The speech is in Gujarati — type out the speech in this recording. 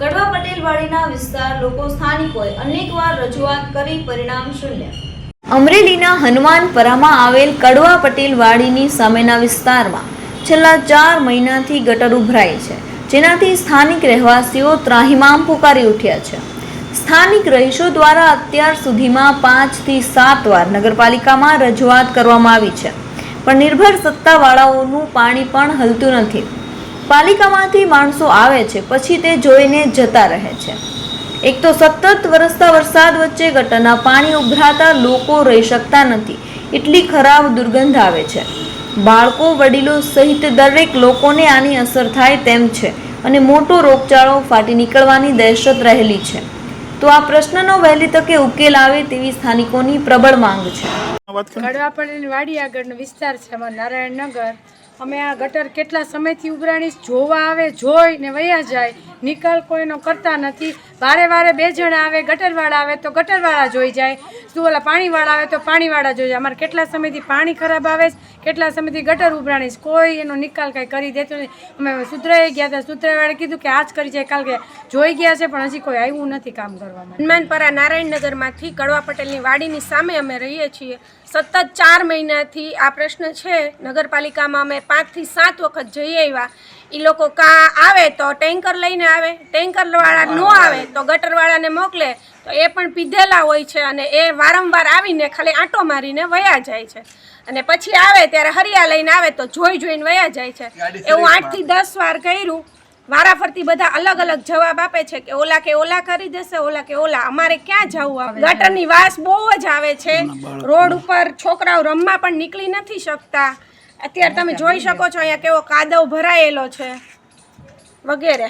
કડવા પટેલવાડીના વિસ્તાર લોકો સ્થાનિકોએ અનેકવાર રજૂઆત કરી પરિણામ શૂન્ય. અમરેલીના હનુમાનપરામાં આવેલ કડવા પટેલવાડીની સામેના વિસ્તારમાં છેલ્લા ચાર મહિનાથી ગટર ઉભરાય છે, જેનાથી સ્થાનિક રહેવાસીઓ ત્રાહિમામ પુકારી ઉઠ્યા છે. સ્થાનિક રહીશો દ્વારા અત્યાર સુધીમાં પાંચથી સાત વાર નગરપાલિકામાં રજૂઆત કરવામાં આવી છે, પણ નિર્ભર સત્તાવાળાઓનું પાણી પણ હલતું નથી. પાલિકામાંથી માણસો આવે છે, પછી તે જોઈને જતા રહે છે. એક તો સતત વરસતા વરસાદ વચ્ચે ગટરના પાણી ઉભરાતા લોકો રહી શકતા નથી. એટલી ખરાબ દુર્ગંધ આવે છે. બાળકો, વડીલો સહિત દરેક લોકોને આની અસર થાય તેમ છે અને મોટો રોગચાળો ફાટી નીકળવાની દહેશત રહેલી છે. તો આ પ્રશ્નનો વહેલી તકે ઉકેલ આવે તેવી સ્થાનિકોની પ્રબળ માંગ છે. પડેલી વાડી આગળનો વિસ્તાર છે અમારો નારાયણનગર. અમે આ ગટર કેટલા સમયથી ઉઘરાણી જોવા આવે જોઈ ને વયા જાય નિકાલ કોઈનો કરતા નથી. વારે વારે બે જણા આવે ગટરવાળા આવે તો ગટરવાળા જોઈ જાય. શું ઓલા પાણીવાળા આવે તો પાણીવાળા જોઈએ અમારે કેટલા સમયથી પાણી ખરાબ આવે છે, કેટલા સમયથી ગટર ઉભરાણી કોઈ એનો નિકાલ કાંઈ કરી દેતો નહીં. અમે સુધરાઈ ગયા હતા સુધરાવાળે કીધું કે આજ કરી જાય, કાલ કે જોઈ ગયા છે, પણ હજી કોઈ આવ્યું નથી કામ કરવા માટે. હનુમાનપરા નારાયણનગરમાંથી કડવા પટેલની વાડીની સામે અમે રહીએ છીએ. સતત ચાર મહિનાથી આ પ્રશ્ન છે. નગરપાલિકામાં અમે પાંચથી સાત વખત જઈ આવ્યા. એ લોકો કા આવે તો ટેન્કર લઈને આવે ટેન્કરવાળા ન આવે તો ગટરવાળાને મોકલે તો એ પણ પીધેલા હોય છે અને એ વારંવાર આવીને ખાલી આંટો મારીને વયા જાય છે. અને પછી આવે ત્યારે હરિયા લઈને આવે તો જોઈ જોઈને વયા જાય છે. એવું આઠથી દસ વાર કર્યું વારાફરતી બધા અલગ અલગ જવાબ આપે છે કે ઓલા કે ઓલા કરી દેશે ઓલા કે ઓલા. અમારે ક્યાં જવું આવે ગટરની વાસ બહુ જ આવે છે. રોડ ઉપર છોકરાઓ રમવા પણ નીકળી નથી શકતા. અત્યારે તમે જોઈ શકો છો અહીંયા કેવો કાદવ ભરાયેલો છે. વગેરે.